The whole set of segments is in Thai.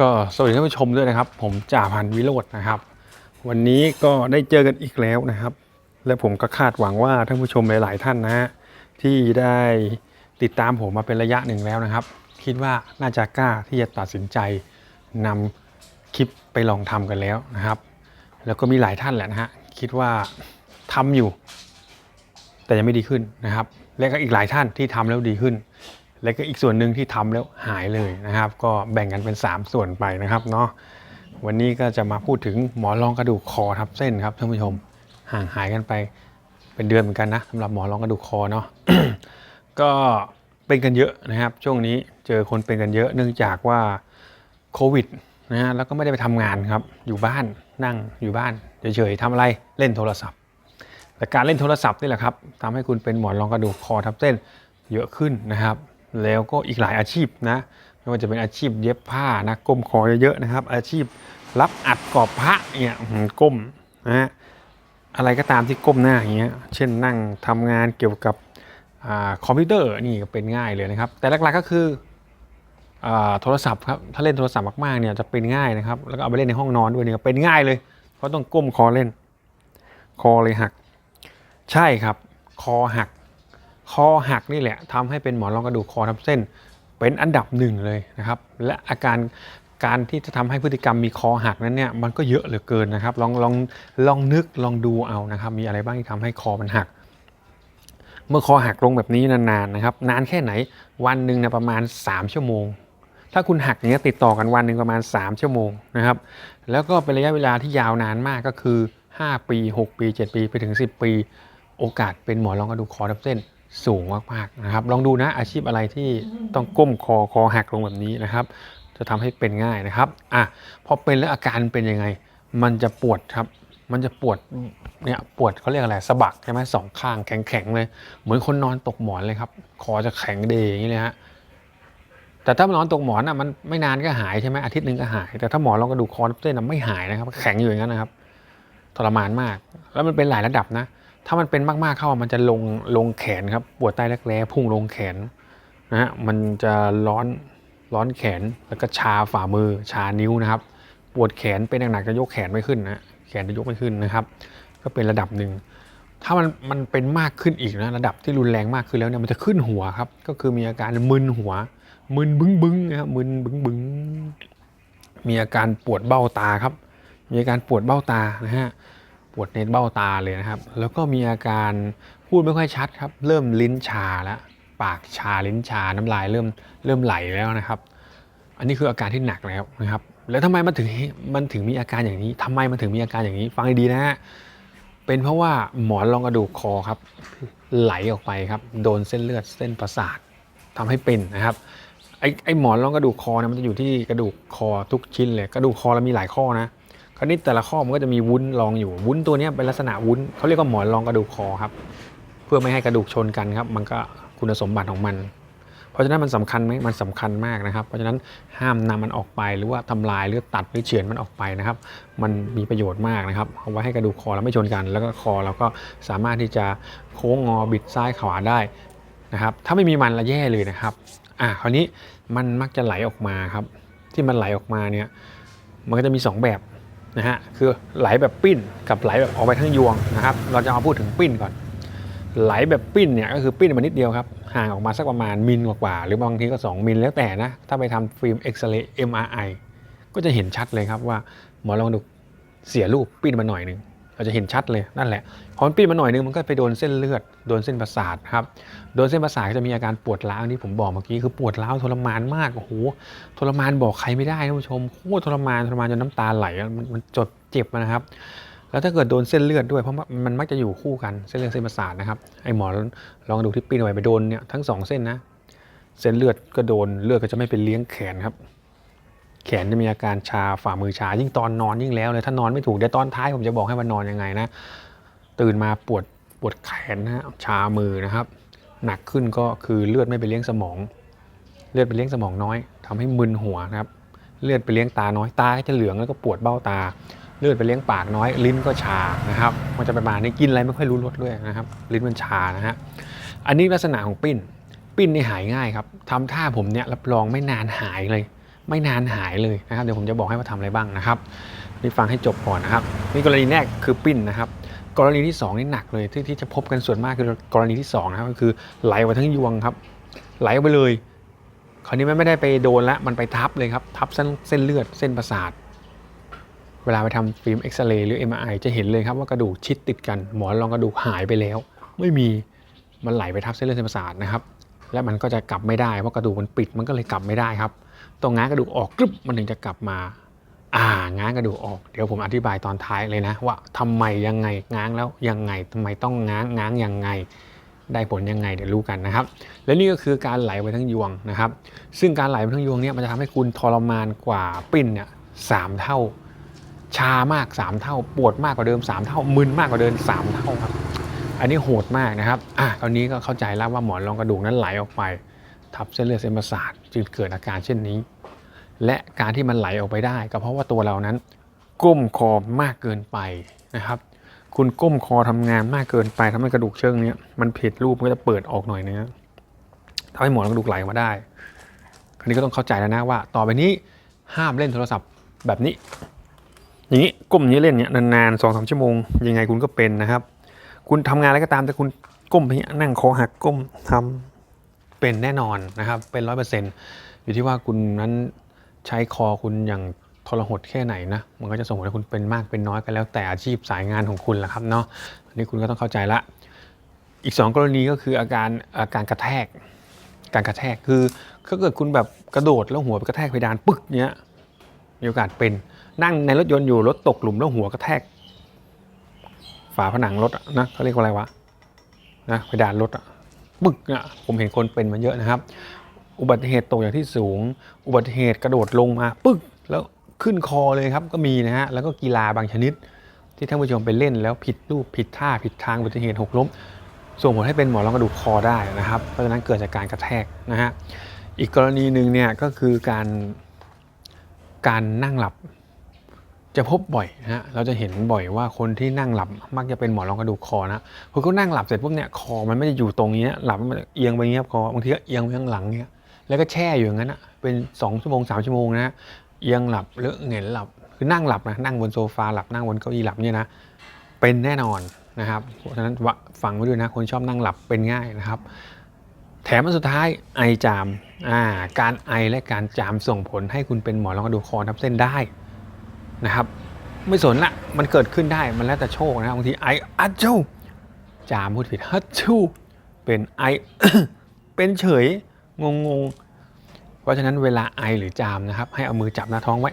ก็สวัสดีท่านผู้ชมด้วยนะครับ ผมจ่าพันวิโรจน์นะครับ วันนี้ก็ได้เจอกันอีกแล้วนะครับ และผมก็คาดหวังว่าท่านผู้ชมหลาย ๆ ท่านนะฮะที่ได้ติดตามผมมาเป็นระยะหนึ่งแล้วนะครับ คิดว่าน่าจะกล้าที่จะตัดสินใจนำคลิปไปลองทำกันแล้วนะครับ แล้วก็มีหลายท่านแหละนะฮะคิดว่าทำอยู่ แต่ยังไม่ดีขึ้นนะครับ และก็อีกหลายท่านที่ทำแล้วดีขึ้น และก็อีกส่วนหนึ่งที่ทำแล้วหายเลยนะครับ ก็แบ่งกันเป็น 3 ส่วนไปนะครับเนาะวันนี้ก็จะมาพูดถึงหมอนรองกระดูกคอทับเส้นครับท่านผู้ชมห่างหายกันไปเป็นเดือนเหมือนกันนะสำหรับหมอนรองกระดูกคอเนาะก็เป็นกันเยอะนะครับ ช่วงนี้เจอคนเป็นกันเยอะเนื่องจากว่าโควิดนะฮะแล้วก็ไม่ได้ไปทำงานครับ อยู่บ้านนั่งอยู่บ้านเฉยๆทำอะไรเล่นโทรศัพท์ แต่การเล่นโทรศัพท์นี่แหละครับทำให้คุณเป็นหมอนรองกระดูกคอทับเส้นเยอะขึ้นนะครับ แล้วก็อีกหลายอาชีพนะไม่ว่าจะเป็นอาชีพเย็บผ้านะก้มคอเยอะๆนะครับ อาชีพรับอัดกรอบพระเนี่ยก้มนะฮะอะไรก็ตามที่ก้มหน้าอย่างเงี้ยเช่นนั่งทำงานเกี่ยวกับอคอมพิวเตอร์นี่ก็เป็นง่ายเลยนะครับ แต่หลักๆก็คือโทรศัพท์ครับถ้าเล่นโทรศัพท์มากๆเนี่ยจะเป็นง่ายนะครับ แล้วก็เอาไปเล่นในห้องนอนด้วยเนี่ยเป็นง่ายเลย เพราะต้องก้มคอเล่น คอเลยหัก ใช่ครับ คอหัก คอหักนี่แหละทำให้เป็นหมอนรองกระดูกคอทับเส้น เป็นอันดับหนึ่งเลยนะครับ และอาการการที่จะทำให้พฤติกรรมมีคอหักนั้นเนี่ยมันก็เยอะเหลือเกินนะครับ ลองลองลองนึกลองดูเอานะครับ มีอะไรบ้างที่ทำให้คอมันหัก เมื่อคอหักลงแบบนี้นานๆนะครับ นานแค่ไหนวันหนึ่งนะประมาณ 3 ชั่วโมง ถ้าคุณหักอย่างเงี้ยติดต่อกันวันหนึ่งประมาณ 3 ชั่วโมงนะครับ แล้วก็เป็นระยะเวลาที่ยาวนานมากก็คือ 5 ปี 6 ปี 7 ปีไปถึง 10 ปี โอกาสเป็นหมอนรองกระดูกคอทับเส้น สูงมากๆนะครับ ลองดูนะอาชีพอะไรที่ต้องก้มคอคอหักลงแบบนี้นะครับ จะทำให้เป็นง่ายนะครับอะพอเป็นแล้วอาการเป็นยังไง มันจะปวดครับ มันจะปวดเนี่ยปวดเขาเรียกอะไรสะบักใช่ไหมสองข้างแข็งๆเลย เหมือนคนนอนตกหมอนเลยครับคอจะแข็งเดย์อย่างนี้เลยฮะแต่ถ้ามันนอนตกหมอนอะมันไม่นานก็หายใช่ไหมอาทิตย์หนึ่งก็หาย แต่ถ้าหมอนรองกระดูกคอทับเส้นน่ะไม่หายนะครับ แข็งอยู่อย่างนั้นนะครับทรมานมาก แล้วมันเป็นหลายระดับนะ ถ้ามันเป็นมากๆเข้ามันจะลงลงแขนครับปวดใต้รักแร้พุ่งลงแขนนะฮะมันจะร้อนร้อนแขนแล้วก็ชาฝ่ามือชานิ้วนะครับ ปวดแขนเป็นหนักๆจะยกแขนไม่ขึ้นนะแขนจะยกไม่ขึ้นนะครับ ก็เป็นระดับหนึ่งถ้ามันมันเป็นมากขึ้นอีกนะระดับที่รุนแรงมากขึ้นแล้วเนี่ยมันจะขึ้นหัวครับ ก็คือมีอาการมึนหัว มึนบึ้งบึ้งนะครับมึนบึ้งบึ้งมีอาการปวดเบ้าตาครับ มีอาการปวดเบ้าตานะฮะ ปวดในเบ้าตาเลยนะครับ แล้วก็มีอาการพูดไม่ค่อยชัดครับ เริ่มลิ้นชาแล้วปากชาลิ้นชาน้ำลายเริ่มเริ่มไหลแล้วนะครับ อันนี้คืออาการที่หนักแล้วนะครับ แล้วทำไมมันถึงมันถึงมีอาการอย่างนี้ทำไมมันถึงมีอาการอย่างนี้ ฟังดีนะฮะเป็นเพราะว่าหมอนรองกระดูกคอครับ ไหลออกไปครับโดนเส้นเลือดเส้นประสาททำให้เป็นนะครับไอ้ไอ้หมอนรองกระดูกคอเนี่ยมันจะอยู่ที่กระดูกคอทุกชิ้นเลยกระดูกคอเรามีหลายข้อนะ คราวนี้แต่ละข้อมันก็จะมีวุ้นรองอยู่ วุ้นตัวนี้เป็นลักษณะวุ้นเขาเรียกว่าหมอนรองกระดูกคอครับ เพื่อไม่ให้กระดูกชนกันครับ มันก็คุณสมบัติของมัน เพราะฉะนั้นมันสำคัญไหมมันสำคัญมากนะครับ เพราะฉะนั้นห้ามนำมันออกไปหรือว่าทำลายหรือตัดหรือเฉือนมันออกไปนะครับ มันมีประโยชน์มากนะครับเอาไว้ให้กระดูกคอเราไม่ชนกัน แล้วก็คอเราก็สามารถที่จะโค้งงอบิดซ้ายขวาได้นะครับ ถ้าไม่มีมันละแย่เลยนะครับ อะคราวนี้มันมักจะไหลออกมาครับ ที่มันไหลออกมาเนี่ย มันก็จะมี 2 แบบ นะฮะคือไหลแบบปิ้นกับไหลแบบออกไปทั้งยวงนะครับ เราจะมาพูดถึงปิ้นก่อน ไหลแบบปิ้นเนี่ยก็คือปิ้นมานิดเดียวครับห่างออกมาสักประมาณมิลกว่าๆหรือบางทีก็ 2 มิลแล้วแต่นะถ้าไปทำฟิล์มเอ็กซเรย์ MRI ก็จะเห็นชัดเลยครับว่าหมอลองดูเสียรูปปิ้นมาหน่อยหนึ่ง เราจะเห็นชัดเลยนั่นแหละพอมันปิ้นมาหน่อยนึงมันก็ไปโดนเส้นเลือดโดนเส้นประสาทครับโดนเส้นประสาทก็จะมีอาการปวดร้าวที่ผมบอกเมื่อกี้คือปวดร้าวทรมานมากโอ้โหทรมานบอกใครไม่ได้ท่านผู้ชมโคตรทรมานทรมานจนน้ำตาไหลมันมันจดเจ็บนะครับแล้วถ้าเกิดโดนเส้นเลือดด้วยเพราะว่ามันมักจะอยู่คู่กันเส้นเลือดเส้นประสาทนะครับไอ้หมอลองดูที่ปีนเอาไว้ไปโดนเนี่ยทั้งสองเส้นนะ เส้นเลือดก็โดนเลือดก็จะไม่ไปเลี้ยงแขนครับ แขนจะมีอาการชาฝ่ามือชา ยิ่งตอนนอนยิ่งแล้วเลยถ้านอนไม่ถูกเดี๋ยวตอนท้ายผมจะบอกให้ว่านอนยังไงนะ ตื่นมาปวดปวดแขนนะชามือนะครับ หนักขึ้นก็คือเลือดไม่ไปเลี้ยงสมอง เลือดไปเลี้ยงสมองน้อยทำให้มึนหัวนะครับ เลือดไปเลี้ยงตาน้อยตาจะเหลืองแล้วก็ปวดเบ้าตา เลือดไปเลี้ยงปากน้อย ลิ้นก็ชานะครับมันจะประมาณนี้กินอะไรไม่ค่อยรู้รสด้วยนะครับ ลิ้นมันชานะฮะอันนี้ลักษณะของปิ้นปิ้นนี่หายง่ายครับทำท่าผมเนี่ยรับรองไม่นานหายเลย ไม่นานหายเลยนะครับเดี๋ยวผมจะบอกให้ว่าทำอะไรบ้างนะครับนี่ฟังให้จบก่อนนะครับนี่กรณีแรกคือปิ้นนะครับ กรณีที่สองนี่หนักเลยที่ที่จะพบกันส่วนมากคือกรณีที่สองนะครับก็คือไหลไปทั้งยวงครับ ไหลไปเลย คราวนี้มันไม่ได้ไปโดนละมันไปทับเลยครับทับเส้นเส้นเลือดเส้นประสาทเวลาไปทำฟิล์มเอ็กซเรย์หรือ MRI จะเห็นเลยครับว่ากระดูกชิดติดกัน หมอนรองกระดูกหายไปแล้ว ไม่มีมันไหลไปทับเส้นเลือดเส้นประสาทนะครับ และมันก็จะกลับไม่ได้เพราะกระดูกมันปิดมันก็เลยกลับไม่ได้ครับ ต้องง้างกระดูกออกกรึบมันถึงจะกลับมา อ่าง้างกระดูกออก เดี๋ยวผมอธิบายตอนท้ายเลยนะ ว่าทำไมยังไงง้างแล้วยังไงทำไมต้องง้างง้างยังไง ได้ผลยังไงเดี๋ยวรู้กันนะครับ และนี่ก็คือการไหลไปทั้งยวงนะครับ ซึ่งการไหลไปทั้งยวงเนี่ยมันจะทำให้คุณทรมานกว่าปิ้นเนี่ยสามเท่า ชามาก 3 เท่า ปวดมากกว่าเดิม 3 เท่ามึนมากกว่าเดิม3 เท่าครับอันนี้โหดมากนะครับ อะคราวนี้ก็เข้าใจแล้วว่าหมอนรองกระดูกนั้นไหลออกไป ทับเส้นเลือดเส้นประสาทจึงเกิดอาการเช่นนี้ และการที่มันไหลออกไปได้ ก็เพราะว่าตัวเรานั้น ก้มคอมากเกินไปนะครับ คุณก้มคอทำงานมากเกินไปทำให้กระดูกเชิงเนี้ยมันผิดรูปมันก็จะเปิดออกหน่อยนึงนะทำให้หมอนกระดูกไหลออกมาได้คราวนี้ก็ต้องเข้าใจแล้วนะว่า ต่อไปนี้ห้ามเล่นโทรศัพท์แบบนี้ อย่างนี้ก้มนี้เล่นเนี่ยนานๆสองสามชั่วโมง ยังไงคุณก็เป็นนะครับ คุณทำงานอะไรก็ตามแต่คุณก้มไปอย่างเงี้ยนั่งคอหักก้มทำ เป็นแน่นอนนะครับ เป็นร้อยเปอร์เซ็นต์อยู่ที่ว่าคุณนั้นใช้คอคุณอย่างทรหดแค่ไหนนะ มันก็จะส่งผลให้คุณเป็นมากเป็นน้อยกันแล้วแต่อาชีพสายงานของคุณแหละครับเนาะอันนี้คุณก็ต้องเข้าใจละ อีก 2 กรณีก็คืออาการอาการกระแทก การกระแทกคือถ้าเกิดคุณแบบกระโดดแล้วหัวไปกระแทกเพดานปึ๊กเนี้ยมีโอกาสเป็นนั่งในรถยนต์อยู่รถตกหลุมแล้วหัวกระแทก ฝาผนังรถนะเขาเรียกว่าอะไรวะนะเพดานรถอะ ปึ๊กเนี่ยผมเห็นคนเป็นมาเยอะนะครับ อุบัติเหตุตกอย่างที่สูง อุบัติเหตุกระโดดลงมาปึ๊กแล้วขึ้นคอเลยครับก็มีนะฮะแล้วก็กีฬาบางชนิด ที่ท่านผู้ชมไปเล่นแล้วผิดรูปผิดท่าผิดทางอุบัติเหตุหกล้มส่งผลให้เป็นหมอนรองกระดูกคอได้นะครับ เพราะฉะนั้นเกิดจากการกระแทกนะฮะอีกกรณีหนึ่งเนี่ยก็คือการการนั่งหลับ จะพบบ่อยนะฮะ เราจะเห็นบ่อยว่าคนที่นั่งหลับมักจะเป็นหมอนรองกระดูกคอนะคือเขานั่งหลับเสร็จปุ๊บเนี่ยคอมันไม่ได้อยู่ตรงนี้หลับมันเอียงไปเงี้ยคอบางทีก็เอียงไปข้างหลังเนี่ยแล้วก็แช่อยู่อย่างนั้นนะเป็นสองชั่วโมงสามชั่วโมงนะฮะ เอียงหลับหรือเงนหลับ คือนั่งหลับนะ นั่งบนโซฟาหลับ นั่งบนเก้าอี้หลับเนี่ยนะ เป็นแน่นอนนะครับ เพราะฉะนั้นฟังไว้ด้วยนะ คนชอบนั่งหลับเป็นง่ายนะครับ แถมอันสุดท้ายไอจาม อ่า การไอและการจามส่งผลให้คุณเป็นหมอนรองกระดูกคอทับเส้นได้ นะครับ ไม่สนละมันเกิดขึ้นได้มันแล้วแต่โชคนะครับบางทีไออัจจูจามพูดผิดฮัจจูเป็นไอเป็นเฉยงงงๆเพราะฉะนั้นเวลาไอหรือจามนะครับ ให้เอามือจับหน้าท้องไว้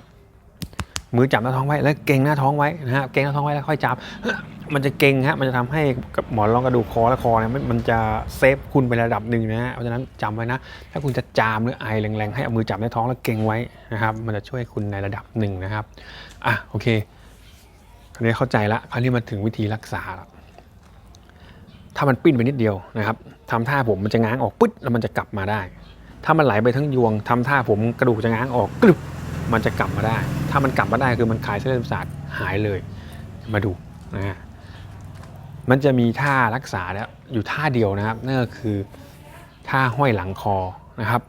มือจับหน้าท้องไว้แล้วเก่งหน้าท้องไว้นะครับเก่งหน้าท้องไว้แล้วค่อยจับมั มันจะเกรงฮะ มันจะทำให้กับหมอนรองกระดูกคอและคอเนี่ยมันจะเซฟคุณไประดับหนึ่งนะฮะ เพราะฉะนั้นจำไว้นะ ถ้าคุณจะจามหรือไอแรงๆ ให้เอามือจับในท้องแล้วเกรงไว้นะครับ มันจะช่วยคุณในระดับหนึ่งนะครับ อะโอเค คราวนี้เข้าใจละ คราวนี้มาถึงวิธีรักษาล้วถ้ามันปิ้นไปนิดเดียวนะครับทำท่าผมมันจะง้างออกปึ๊ดแล้วมันจะกลับมาได้ ถ้ามันไหลไปทั้งยวงทำท่าผมกระดูกจะง้างออกกรึบมันจะกลับมาได้ ถ้ามันกลับมาได้คือมันคลายเส้นเลือดประสาทหายเลย มาดูนะฮะ มันจะมีท่ารักษาแล้วอยู่ท่าเดียวนะครับนั่นก็คือท่าห้อยหลังคอนะครับ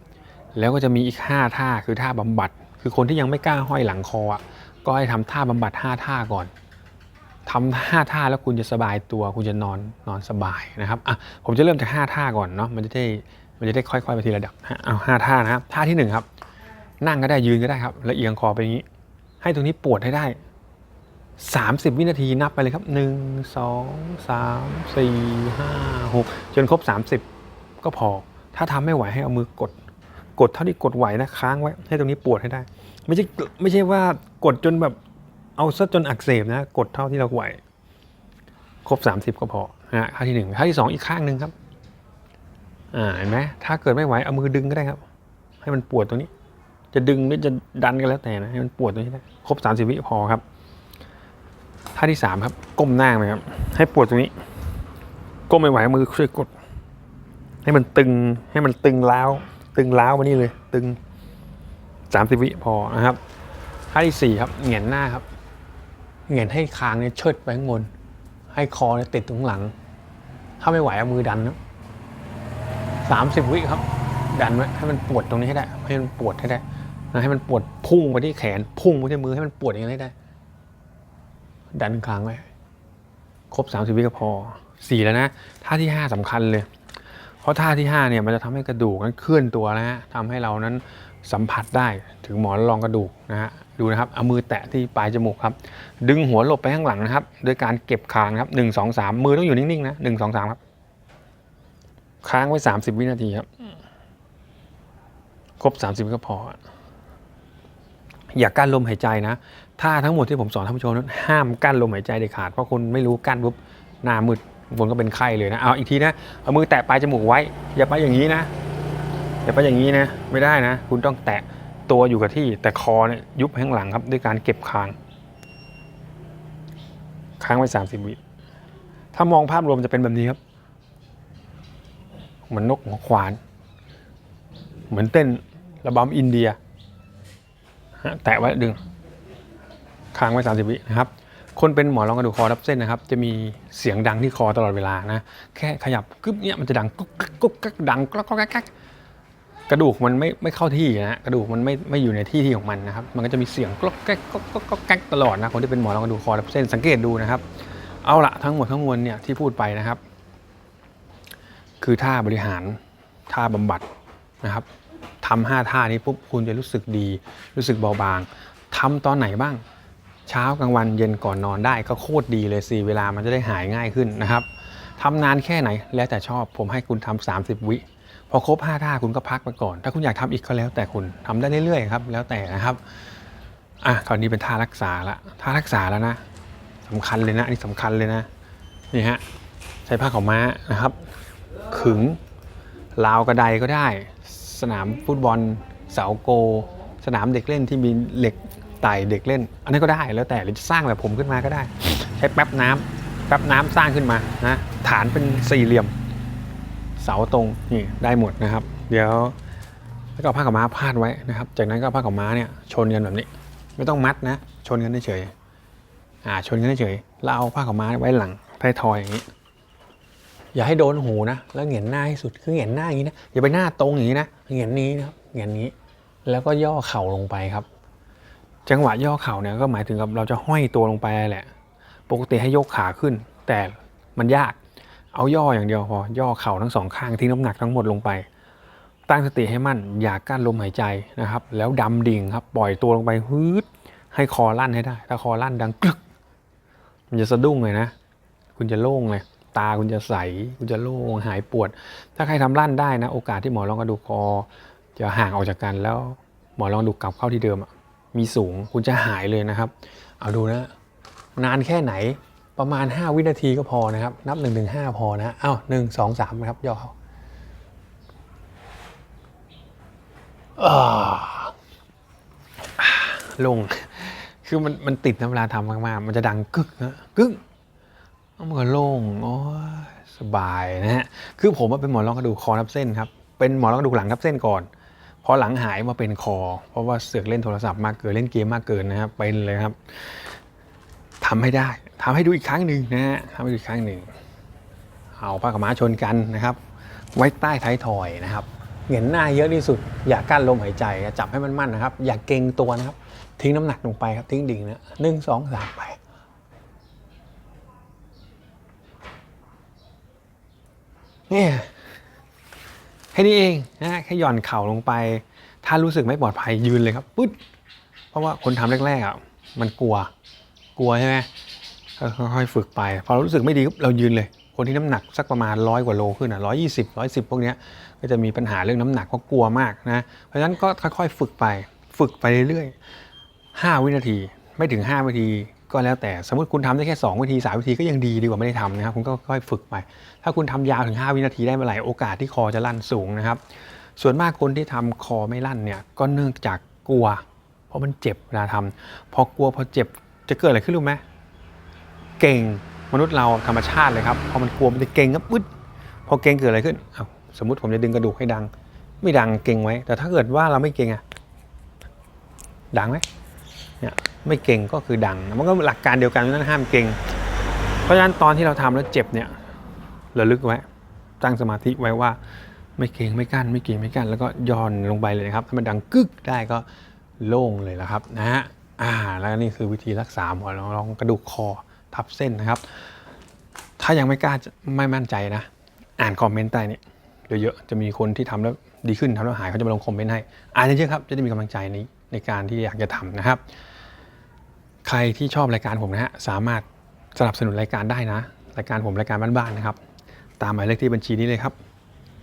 แล้วก็จะมีอีก 5 ท่าคือท่าบำบัด คือคนที่ยังไม่กล้าห้อยหลังคออะก็ให้ทำท่าบำบัด 5 ท่าก่อนทำห้าท่าแล้วคุณจะสบายตัวคุณจะนอนนอนสบายนะครับอะผมจะเริ่มจาก5ท่าก่อนเนาะมันจะได้มันจะได้ค่อยๆไปทีละดับฮะเอาห้าท่านะครับท่าที่หนึ่งครับนั่งก็ได้ยืนก็ได้ครับแล้วเอียงคอไปอย่างนี้ ให้ตรงนี้ปวดให้ได้ 30 วินาทีนับไปเลยครับ 1 2 3 4 5 6 จนครบ 30 ก็พอ ถ้าทำไม่ไหวให้เอามือกด กดเท่าที่กดไหวนะค้างไว้ ให้ตรงนี้ปวดให้ได้ ไม่ใช่ไม่ใช่ว่ากดจนแบบเอาซะจนอักเสบนะ กดเท่าที่เราไหว ครบ 30 ก็พอนะฮะท่าที่หนึ่งท่าที่สองอีกข้างหนึ่งครับ อ่าเห็นไหมถ้าเกิดไม่ไหวเอามือดึงก็ได้ครับ ให้มันปวดตรงนี้ จะดึงหรือจะดันก็แล้วแต่นะให้มันปวดตรงนี้ได้ครบ 30 วิพอครับ ท่าที่สามครับ ก้มหน้าไปครับ ให้ปวดตรงนี้ ก้มไม่ไหวมือช่วยกด ให้มันตึง ให้มันตึงล้าว ตึงล้าวมานี่เลย ตึงสามสิบวิพอนะครับท่าที่สี่ครับเหงียนหน้าครับเหงียนให้คางเนี่ยเชิดไปข้างบน ให้คอเนี่ยติดตรงหลัง ถ้าไม่ไหวเอามือดันนะสามสิบวิครับ ดันไว้ให้มันปวดตรงนี้ให้ได้ ให้มันปวดให้ได้นะให้มันปวดพุ่งไปที่แขน พุ่งไปที่มือให้มันปวดอย่างนั้ให้ได้ ดันค้างไว้ครบ 30 วิก็พอสี่แล้วนะ ท่าที่ 5สำคัญเลย เพราะท่าที่ 5 เนี่ยมันจะทำให้กระดูกนั้นเคลื่อนตัวนะฮะทำให้เรานั้นสัมผัสได้ถึงหมอนรองกระดูกนะฮะดูนะครับเอามือแตะที่ปลายจมูกครับ ดึงหัวหลบไปข้างหลังนะครับ โดยการเก็บคางครับหนึ่งสองสามมือต้องอยู่นิ่งๆนะหนึ่งสองสามครับ ค้างไว้30วินาทีครับ ครบ30วิก็พอ อย่ากั้นลมหายใจนะ ถ้าทั้งหมดที่ผมสอนท่านผู้ชมนั้นห้ามกั้นลมหายใจเด็ดขาด เพราะคนไม่รู้กั้นปุ๊บหน้ามืดบนก็เป็นไข้เลยนะ เอาอีกทีนะ เอามือแตะปลายจมูกไว้ อย่าไปอย่างนี้นะ อย่าไปอย่างนี้นะ ไม่ได้นะ คุณต้องแตะตัวอยู่กับที่ แต่คอเนี่ยยุบไปข้างหลังครับ ด้วยการเก็บคาง ค้างไว้ 30 วิ ถ้ามองภาพรวมจะเป็นแบบนี้ครับ เหมือนนกหัวขวาน เหมือนเต้นระบำอินเดีย แตะไว้ดึง ค้างไว้ 30 วินะครับ คนเป็นหมอรองกระดูกคอทับเส้นนะครับ จะมีเสียงดังที่คอตลอดเวลานะ แค่ขยับกึ๊บเนี่ยมันจะดังกุ๊กกักกุ๊กกักดังกรอกกรอกกักกระดูกมันไม่ไม่เข้าที่นะกระดูกมันไม่ไม่อยู่ในที่ที่ของมันนะครับ มันก็จะมีเสียงกรอกแก๊กกรอกกรอกแก๊กตลอดนะคนที่เป็นหมอรองกระดูกคอทับเส้นสังเกตดูนะครับ เอาละทั้งหมดทั้งมวลเนี่ยที่พูดไปนะครับ คือท่าบริหารท่าบำบัดนะครับทำห้าท่านี้ปุ๊บคุณจะรู้สึกดี รู้สึกเบาบางทำตอนไหนบ้าง เช้ากลางวันเย็นก่อนนอนได้ก็โคตรดีเลยสิเวลามันจะได้หายง่ายขึ้นนะครับทำนานแค่ไหนแล้วแต่ชอบผมให้คุณทำ30 วิพอครบ5ท่าคุณก็พักไปก่อน ถ้าคุณอยากทำอีกก็แล้วแต่คุณทำได้เรื่อยๆครับแล้วแต่นะครับอะคราวนี้เป็นท่ารักษาละท่ารักษาแล้วนะสำคัญเลยนะอันนี่สำคัญเลยนะนี่ฮะใช้ผ้าขาวม้านะครับ ขึงราวกระไดก็ได้ สนามฟุตบอลเสาโก สนามเด็กเล่นที่มีเหล็ก ไต่เด็กเล่น อันนี้ก็ได้แล้วแต่หรือจะสร้างแบบผมขึ้นมาก็ได้ ใช้แป๊บน้ำแป๊บน้ำสร้างขึ้นมานะฐานเป็นสี่เหลี่ยม เสาตรงนี่ได้หมดนะครับ เดี๋ยวแล้วก็เอาผ้าขาวม้าพาดไว้นะครับ จากนั้นก็ผ้าขาวม้าเนี่ยชนกันแบบนี้ ไม่ต้องมัดนะ ชนกันเฉยๆอ่าชนกันเฉยๆแล้วเอาผ้าขาวม้าไว้หลังท้ายทอยอย่างนี้ อย่าให้โดนหูนะ แล้วเหงียนหน้าให้สุดคือเหงียนหน้าอย่างนี้นะอย่าไปหน้าตรงอย่างนี้นะเหงียนนี้นะครับเหงียนนี้ แล้วก็ย่อเข่าลงไปครับ จังหวะย่อเข่าเนี่ยก็หมายถึงกับเราจะห้อยตัวลงไปแหละ ปกติให้ยกขาขึ้น แต่มันยากเอาย่ออย่างเดียวพอย่อเข่าทั้งสองข้างทิ้งน้ำหนักทั้งหมดลงไป ตั้งสติให้มั่นอย่ากั้นลมหายใจนะครับ แล้วดำดิ่งครับปล่อยตัวลงไปฮืดให้คอลั่นให้ได้ ถ้าคอลั่นดังกรึก มันจะสะดุ้งเลยนะ คุณจะโล่งเลยตาคุณจะใส คุณจะโล่งหายปวด ถ้าใครทำลั่นได้นะ โอกาสที่หมอรองกระดูกคอจะห่างออกจากกันแล้วหมอรองดูกกลับเข้าที่เดิมอะ มีสูงคุณจะหายเลยนะครับ เอาดูนะ นานแค่ไหนประมาณ 5 วินาทีก็พอนะครับ นับ1นถึงหพอนะอ้าวหนึ่งสองสามครับย่อเขาลง คือมันมันติดนะเวลาทำมากๆ มันจะดังกึกนะกึกแล้วมันก็โล่งโอ้สบายนะฮะ คือผมเป็นหมอรองกระดูกคอทับเส้นครับ เป็นหมอรองกระดูกหลังทับเส้นก่อน อหลังหายมาเป็นคอ เพราะว่าเสือกเล่นโทรศัพท์มากเกินเล่นเกมมากเกินนะครับเป็นเลยครับทำให้ได้ทำให้ดูอีกครั้งหนึ่งนะฮะทำให้ดูอีกครั้งหนึ่งเอาผ้าขาวม้าชนกันนะครับ ไว้ใต้ท้ายทอยนะครับเหงียนหน้าเยอะที่สุด อย่ากั้นลมหายใจจับให้มันมั่นนะครับ อย่าเกรงตัวนะครับ ทิ้งน้ำหนักลงไปครับ ทิ้งดิ่งนะหนึ่งสองสามไปเนี่ย ค่นี้เองนะแค่หย่อนเข่าลงไป ถ้ารู้สึกไม่ปลอดภัยยืนเลยครับปึ๊ดเพราะว่าคนทำแรกๆอะมันกลัวกลัวใช่ไหมค่อยๆฝึกไป พอรู้สึกไม่ดีเรายืนเลย คนที่น้ำหนักสักประมาณร้อยกว่าโลขึ้นอะร้อยยี่สิบร้อยสิบพวกเนี้ยก็จะมีปัญหาเรื่องน้ำหนักเพราะกลัวมากนะเพราะฉะนั้นก็ค่อยๆฝึกไป ฝึกไปเรื่อยๆห้าวินาทีไม่ถึงห้าวินาที ก็แล้วแต่สมมติคุณทำได้แค่ 2 วิธี 3 วิธีก็ยังดีดีกว่าไม่ได้ทำนะครับคุณก็ค่อยฝึกไป ถ้าคุณทำยาวถึง 5 วินาทีได้เมื่อไหร่โอกาสที่คอจะลั่นสูงนะครับ ส่วนมากคนที่ทำคอไม่ลั่นเนี่ยก็เนื่องจากกลัว เพราะมันเจ็บเวลาทำพอกลัวพอเจ็บจะเกิดอะไรขึ้นรู้ไหมเก่งมนุษย์เราธรรมชาติเลยครับพอมันกลัวมันจะเก่งก็ปึ๊ดพอเก่งเกิดอะไรขึ้นอ้าวสมมติผมจะดึงกระดูกให้ดัง ไม่ดังเก่งไว้ แต่ถ้าเกิดว่าเราไม่เก่งอะดังไหมเนี่ย ไม่เก่งก็คือดัง มันก็หลักการเดียวกันนั้นห้ามเก่ง เพราะฉะนั้นตอนที่เราทำแล้วเจ็บเนี่ยระลึกไว้ตั้งสมาธิไว้ว่าไม่เก่งไม่กั้นไม่เก่งไม่กั้นแล้วก็ย่อนลงไปเลยครับถ้ามันดังกึกได้ก็โล่งเลยละครับนะฮะอ่าแล้วนี่คือวิธีรักษาหมอนรองกระดูกคอทับเส้นนะครับ ถ้ายังไม่กล้าไม่มั่นใจนะ อ่านคอมเมนต์ใต้นี้เยอะๆจะมีคนที่ทำแล้วดีขึ้นทำแล้วหายเขาจะมาลงคอมเมนต์ให้อ่านเยอะๆครับจะได้มีกำลังใจในในการที่อยากจะทำนะครับ ใครที่ชอบรายการผมนะฮะสามารถสนับสนุนรายการได้นะ รายการผมรายการบ้านๆนะครับ ตามหมายเลขที่บัญชีนี้เลยครับ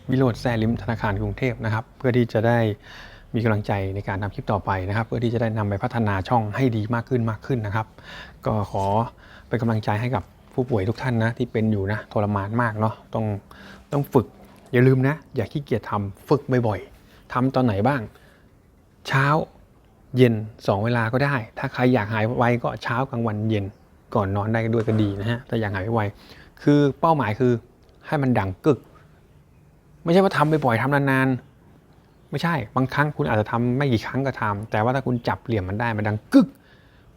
วิโรจน์แซ่ลิมธนาคารกรุงเทพนะครับ เพื่อที่จะได้มีกำลังใจในการทำคลิปต่อไปนะครับ เพื่อที่จะได้นำไปพัฒนาช่องให้ดีมากขึ้นมากขึ้นนะครับ ก็ขอเป็นกำลังใจให้กับผู้ป่วยทุกท่านนะที่เป็นอยู่นะทรมานมากเนาะต้องต้องฝึก อย่าลืมนะ อย่าขี้เกียจทำฝึกบ่อยๆทำตอนไหนบ้าง เช้า เย็น 2 เวลาก็ได้ ถ้าใครอยากหายไวก็เช้ากลางวันเย็นก่อนนอนได้ด้วยก็ดีนะฮะถ้าอยากหายไวคือเป้าหมายคือให้มันดังกึก ไม่ใช่ว่าทำบ่อยๆทำนานๆไม่ใช่บางครั้งคุณอาจจะทำไม่กี่ครั้งก็ทำแต่ว่าถ้าคุณจับเหลี่ยมมันได้มันดังกึก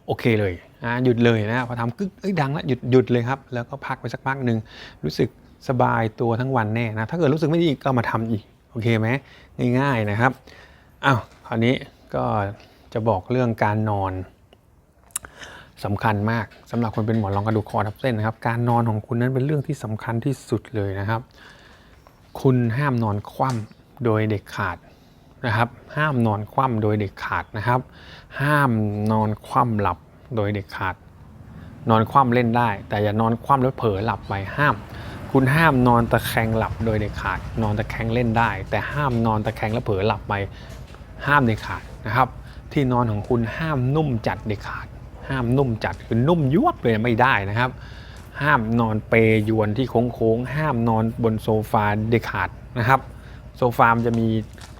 โอเคเลยนะหยุดเลยนะพอทำกึกเอ้ยดังแล้วหยุดหยุดเลยครับ แล้วก็พักไปสักพักหนึ่งรู้สึกสบายตัวทั้งวันแน่นะถ้าเกิดรู้สึกไม่ดีก็มาทำอีกโอเคไหมง่ายๆนะครับอ้าวคราวนี้ก็ จะบอกเรื่องการนอนสำคัญมากสำหรับคนเป็นหมอนรองกระดูกคอทับเส้นนะครับ การนอนของคุณนั้นเป็นเรื่องที่สำคัญที่สุดเลยนะครับ คุณห้ามนอนคว่ำโดยเด็ดขาดนะครับ ห้ามนอนคว่ำโดยเด็ดขาดนะครับ ห้ามนอนคว่ำหลับโดยเด็ดขาด นอนคว่ำเล่นได้ แต่อย่านอนคว่ำแล้วเผลอหลับไปห้าม คุณห้ามนอนตะแคงหลับโดยเด็ดขาด นอนตะแคงเล่นได้ แต่ห้ามนอนตะแคงแล้วเผลอหลับไปห้ามเด็ดขาดนะครับ ที่นอนของคุณห้ามนุ่มจัดเด็ดขาด ห้ามนุ่มจัดคือนุ่มยวบเลยไม่ได้นะครับ ห้ามนอนเปยยวนที่โค้งๆห้ามนอนบนโซฟาเด็ดขาดนะครับโซฟามันจะมี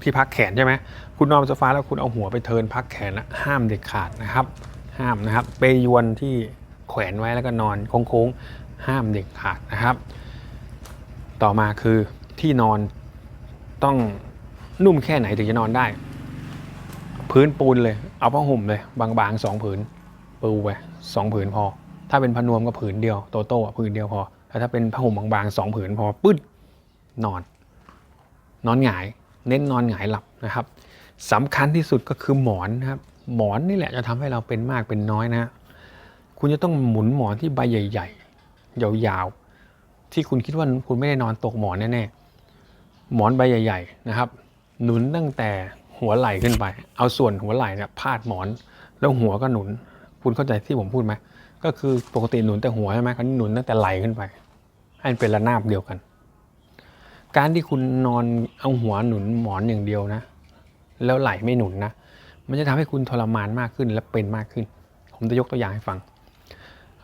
ที่พักแขนใช่ไหมคุณนอนบนโซฟาแล้วคุณเอาหัวไปเทินพักแขนนะห้ามเด็ดขาดนะครับ ห้ามนะครับ เปยยวนที่แขวนไว้แล้วก็นอนโค้งๆห้ามเด็ดขาดนะครับ ต่อมาคือที่นอนต้องนุ่มแค่ไหนถึงจะนอนได้ พื้นปูนเลย เอาผ้าห่มเลย บางๆสองผืน ปูไปสองผืนพอ ถ้าเป็นพนวมก็ผืนเดียว โตโต้อะผืนเดียวพอแต่ถ้าเป็นผ้าห่มบางๆสองผืนพอปึ๊ดนอน นอนหงาย เน้นนอนหงายหลับนะครับสำคัญที่สุดก็คือหมอนนะครับ หมอนนี่แหละจะทำให้เราเป็นมากเป็นน้อยนะฮะคุณจะต้องหมุนหมอนที่ใบใหญ่ ๆ ยาวๆ ที่คุณคิดว่าคุณไม่ได้นอนตกหมอนแน่ๆ หมอนใบใหญ่ ๆ นะครับ หนุนตั้งแต่ หัวไหล่ขึ้นไป เอาส่วนหัวไหล่เนี่ยพาดหมอน แล้วหัวก็หนุน คุณเข้าใจที่ผมพูดไหมก็คือปกติหนุนแต่หัวใช่ไหมคราวนี้หนุนตั้งแต่ไหล่ขึ้นไป ให้มันเป็นระนาบเดียวกัน การที่คุณนอนเอาหัวหนุนหมอนอย่างเดียวนะ แล้วไหล่ไม่หนุนนะ มันจะทำให้คุณทรมานมากขึ้นและเป็นมากขึ้น ผมจะยกตัวอย่างให้ฟัง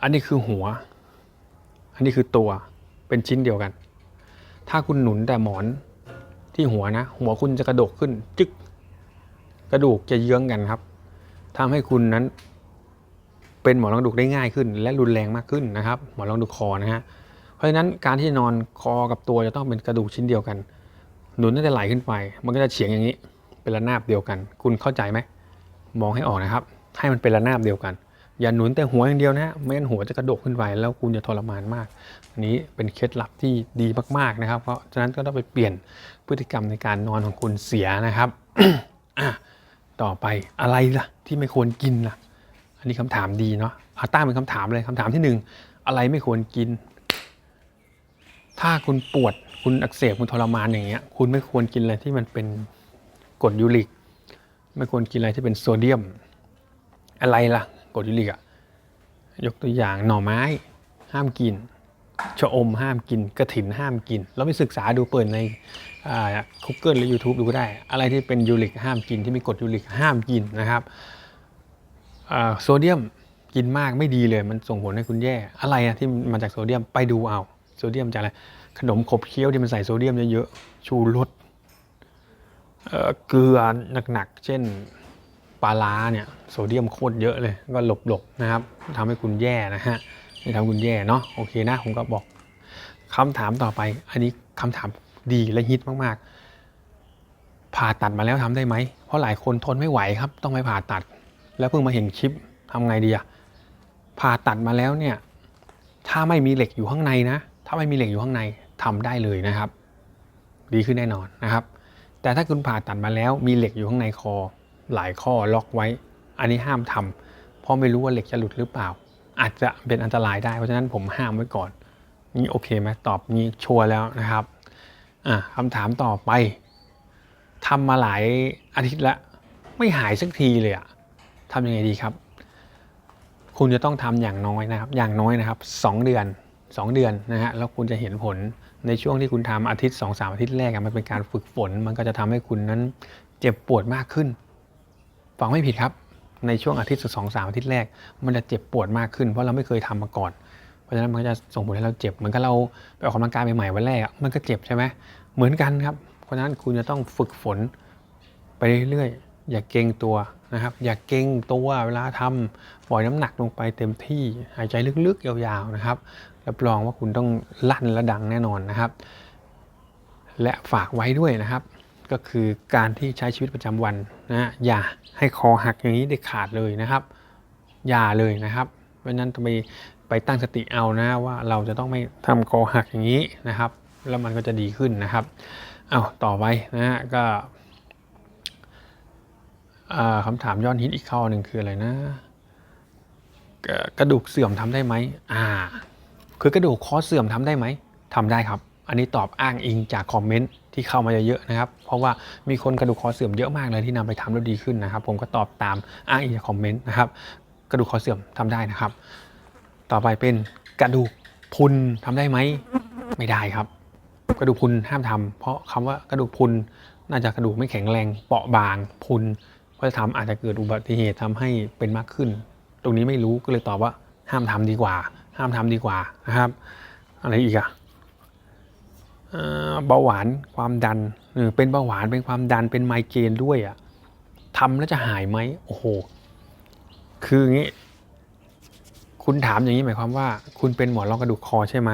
อันนี้คือหัว อันนี้คือตัวเป็นชิ้นเดียวกัน ถ้าคุณหนุนแต่หมอนที่หัวนะ หัวคุณจะกระดกขึ้น จึ๊ก กระดูกจะเยื้องกันครับทำให้คุณนั้น เป็นหมอนรองกระดูกได้ง่ายขึ้น และรุนแรงมากขึ้นนะครับ หมอนรองกระดูกคอนะฮะเพราะฉะนั้นการที่นอนคอกับตัวจะต้องเป็นกระดูกชิ้นเดียวกัน หนุนตั้งแต่ไหลขึ้นไป มันก็จะเฉียงอย่างนี้ เป็นระนาบเดียวกัน คุณเข้าใจไหมมองให้ออกนะครับ ให้มันเป็นระนาบเดียวกัน อย่าหนุนแต่หัวอย่างเดียวนะไม่งั้นหัวจะกระโดกขึ้นไปแล้วคุณจะทรมานมาก อันนี้เป็นเคล็ดลับที่ดีมากๆนะครับ เพราะฉะนั้นก็ต้องไปเปลี่ยนพฤติกรรมในการนอนของคุณเสียนะครับอะ ต่อไปอะไรล่ะที่ไม่ควรกินล่ะ อันนี้คำถามดีเนาะอาตั้งเป็นคำถามเลยคำถามที่หนึ่งอะไรไม่ควรกิน ถ้าคุณปวดคุณอักเสบคุณทรมานอย่างเงี้ย คุณไม่ควรกินอะไรที่มันเป็นกรดยูริก ไม่ควรกินอะไรที่เป็นโซเดียม อะไรล่ะกรดยูริกอะยกตัวอย่างหน่อไม้ ห้ามกิน ชะอมห้ามกินกระถินห้ามกิน เราไปศึกษาดูเปิดในคุกเกิลหรือ YouTube ดูก็ได้ อะไรที่เป็นยูริกห้ามกินที่มีกรดยูริกห้ามกินนะครับโซเดียมกินมากไม่ดีเลย มันส่งผลให้คุณแย่ อะไรอะที่มาจากโซเดียมไปดูเอาโซเดียมจากอะไรขนมขบเคี้ยวที่มันใส่โซเดียมเยอะๆชูรสเอ่อเกลือหนักๆเช่นปลาล้าเนี่ยโซเดียมโคตรเยอะเลยก็หลบๆนะครับทำให้คุณแย่นะฮะ ไม่ทำคุณแย่เนาะโอเคนะผมก็บอกคำถามต่อไป อันนี้คำถามดีและฮิตมากๆ ผ่าตัดมาแล้วทำได้ไหม เพราะหลายคนทนไม่ไหวครับ ต้องไปผ่าตัด แล้วเพิ่งมาเห็นคลิปทำไงดีอะผ่าตัดมาแล้วเนี่ย ถ้าไม่มีเหล็กอยู่ข้างในนะ ถ้าไม่มีเหล็กอยู่ข้างในทำได้เลยนะครับ ดีขึ้นแน่นอนนะครับ แต่ถ้าคุณผ่าตัดมาแล้วมีเหล็กอยู่ข้างในคอ หลายข้อล็อกไว้ อันนี้ห้ามทำเพราะไม่รู้ว่าเหล็กจะหลุดหรือเปล่า อาจจะเป็นอันตรายได้ เพราะฉะนั้นผมห้ามไว้ก่อน นี่โอเคไหมตอบนี้ชัวร์แล้วนะครับอะคำถามต่อไปทำมาหลายอาทิตย์ล้วไม่หายสักทีเลยอะทำยังไงดีครับ คุณจะต้องทำอย่างน้อยนะครับ อย่างน้อยนะครับสองเดือนสองเดือนนะฮะแล้วคุณจะเห็นผลในช่วงที่คุณทำอาทิตย์สองสามอาทิตย์แรกอะมันเป็นการฝึกฝน มันก็จะทำให้คุณนั้นเจ็บปวดมากขึ้นฟังไม่ผิดครับ ในช่วงอาทิตย์สุดสองสามอาทิตย์แรก มันจะเจ็บปวดมากขึ้น เพราะเราไม่เคยทำมาก่อน เพราะฉะนั้นมันก็จะส่งผลให้เราเจ็บ เหมือนกับเราไปออกกำลังกายใหม่ๆวันแรกมันก็เจ็บใช่ไหมเหมือนกันครับ เพราะฉะนั้นคุณจะต้องฝึกฝนไปเรื่อยๆ อย่าเกรงตัวนะครับ อย่าเกรงตัวเวลาทำปล่อยน้ำหนักลงไปเต็มที่ หายใจลึกๆ ยาวๆ นะครับ รับรองว่าคุณต้องลั่นและดังแน่นอนนะครับ และฝากไว้ด้วยนะครับ ก็คือการที่ใช้ชีวิตประจำวันนะฮะอย่าให้คอหักอย่างนี้เด็ดขาดเลยนะครับ อย่าเลยนะครับเพราะฉะนั้นต้องไปไปตั้งสติเอานะว่าเราจะต้องไม่ทำคอหักอย่างนี้นะครับ แล้วมันก็จะดีขึ้นนะครับเอาต่อไปนะฮะก็อ่าคำถามยอดฮิตอีกข้อหนึ่งคืออะไรนะ กระกระดูกเสื่อมทำได้ไหมอ่า คือกระดูกคอเสื่อมทำได้ไหมทำได้ครับ อันนี้ตอบอ้างอิงจากคอมเมนต์ที่เข้ามาเยอะๆนะครับ เพราะว่ามีคนกระดูกคอเสื่อมเยอะมากเลยที่นำไปทำแล้วดีขึ้นนะครับ ผมก็ตอบตามอ้างอิงจากคอมเมนต์นะครับ กระดูกคอเสื่อมทำได้นะครับ ต่อไปเป็นกระดูกพุนทำได้ไหมไม่ได้ครับ กระดูกพุนห้ามทำเพราะคำว่ากระดูกพุนน่าจะกระดูกไม่แข็งแรงเปราะบางพุนเพราะจะทำอาจจะเกิดอุบัติเหตุทำให้เป็นมากขึ้น ตรงนี้ไม่รู้ก็เลยตอบว่าห้ามทำดีกว่า ห้ามทำดีกว่านะครับ อะไรอีกอะ เบาหวานความดันเป็นเบาหวานเป็นความดันเป็นไมเกรนด้วยอะทำแล้วจะหายไหมโอ้โห คืออย่างนี้คุณถามอย่างนี้หมายความว่า คุณเป็นหมอนรองกระดูกคอใช่ไหม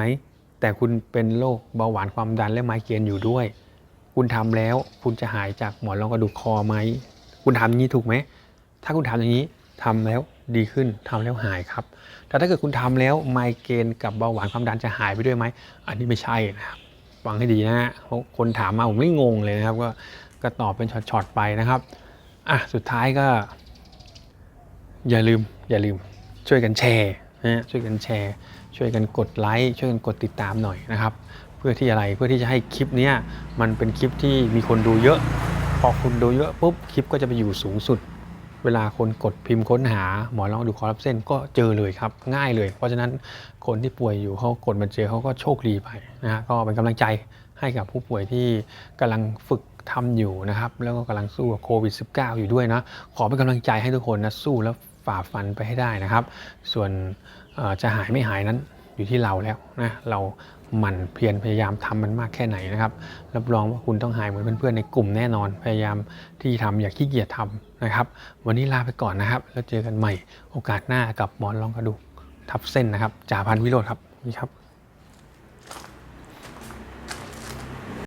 แต่คุณเป็นโรคเบาหวานความดันและไมเกรนอยู่ด้วย คุณทำแล้วคุณจะหายจากหมอนรองกระดูกคอไหม คุณทำอย่างนี้ถูกไหม ถ้าคุณทำอย่างนี้ทำแล้วดีขึ้นทำแล้วหายครับ แต่ถ้าเกิดคุณทำแล้วไมเกรนกับเบาหวานความดันจะหายไปด้วยไหม อันนี้ไม่ใช่นะครับ ฟังให้ดีนะฮะคนถามมาผมไม่งงเลยนะครับ ก็ก็ตอบเป็นช็อตๆไปนะครับอะสุดท้ายก็ อย่าลืม อย่าลืมช่วยกันแชร์นะฮะช่วยกันแชร์ ช่วยกันกดไลค์ช่วยกันกดติดตามหน่อยนะครับ เพื่อที่อะไรเพื่อที่จะให้คลิปเนี้ยมันเป็นคลิปที่มีคนดูเยอะ พอคุณดูเยอะปุ๊บคลิปก็จะไปอยู่สูงสุด เวลาคนกดพิมพ์ค้นหาหมอลองดูคอรับเส้นก็เจอเลยครับ ง่ายเลย เพราะฉะนั้นคนที่ป่วยอยู่เขากดมาเจอเขาก็โชคดีไปนะฮะก็เป็นกำลังใจให้กับผู้ป่วยที่กำลังฝึกทำอยู่นะครับ แล้วก็กำลังสู้กับโควิด -19 อยู่ด้วยนะ ขอเป็นกำลังใจให้ทุกคนนะสู้แล้วฝ่าฟันไปให้ได้นะครับ ส่วนจะหายไม่หายนั้นอยู่ที่เราแล้วนะเราหมั่นเพียรพยายามทำมันมากแค่ไหนนะครับ รับรองว่าคุณต้องหายเหมือนเพื่อนๆในกลุ่มแน่นอน พยายามที่ทำอย่าขี้เกียจทำ นะครับ วันนี้ลาไปก่อนนะครับ แล้วเจอกันใหม่โอกาสหน้ากับหมอนรองกระดูกทับเส้นนะครับจ่าพันวิโรธครับนี่ครับ